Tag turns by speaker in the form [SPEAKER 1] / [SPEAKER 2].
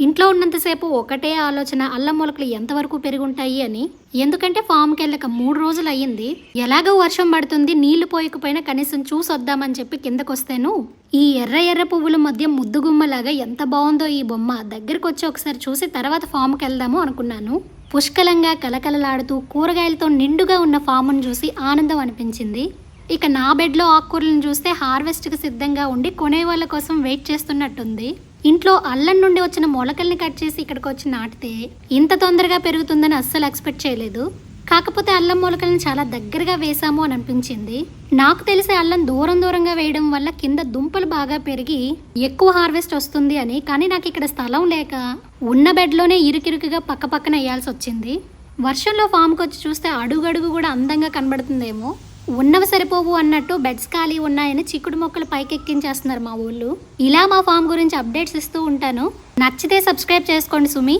[SPEAKER 1] ఇంట్లో ఉన్నంతసేపు ఒకటే ఆలోచన అల్లం మొలకలు ఎంతవరకు పెరుగుంటాయి అని. ఎందుకంటే ఫామ్కి వెళ్ళక మూడు రోజులు అయ్యింది. ఎలాగో వర్షం పడుతుంది నీళ్ళు పోయకపోయినా కనీసం చూసొద్దామని చెప్పి కిందకొస్తాను ఈ ఎర్ర ఎర్ర పువ్వుల మధ్య ముద్దుగుమ్మలాగా ఎంత బాగుందో ఈ బొమ్మ దగ్గరికి వచ్చి ఒకసారి చూసి తర్వాత ఫామ్కి వెళ్దాము అనుకున్నాను. పుష్కలంగా కలకలలాడుతూ కూరగాయలతో నిండుగా ఉన్న ఫామ్ను చూసి ఆనందం అనిపించింది. ఇక నా బెడ్లో ఆకుకూరలను చూస్తే హార్వెస్ట్కి సిద్ధంగా ఉండి కొనే వాళ్ళ కోసం వెయిట్ చేస్తున్నట్టుంది. ఇంట్లో అల్లం నుండి వచ్చిన మొలకల్ని కట్ చేసి ఇక్కడికి వచ్చి నాటితే ఇంత తొందరగా పెరుగుతుందని అస్సలు ఎక్స్పెక్ట్ చేయలేదు. కాకపోతే అల్లం మొలకలను చాలా దగ్గరగా వేసాము అని అనిపించింది. నాకు తెలిసే అల్లం దూరం దూరంగా వేయడం వల్ల కింద దుంపలు బాగా పెరిగి ఎక్కువ హార్వెస్ట్ వస్తుంది అని కానీ నాకు ఇక్కడ స్థలం లేక ఉన్న బెడ్లోనే ఇరుకిరుకుగా పక్క పక్కన వేయాల్సి వచ్చింది. వర్షంలో ఫామ్కి వచ్చి చూస్తే అడుగడుగు కూడా అందంగా కనబడుతుందేమో. ఉన్నవి సరిపోవు అన్నట్టు బెడ్స్ ఖాళీ ఉన్నాయని చిక్కుడు మొక్కలు పైకెక్కించేస్తున్నారు మా ఊళ్ళు. ఇలా మా ఫామ్ గురించి అప్డేట్స్ ఇస్తూ ఉంటాను. నచ్చితే సబ్స్క్రైబ్ చేసుకోండి సుమి.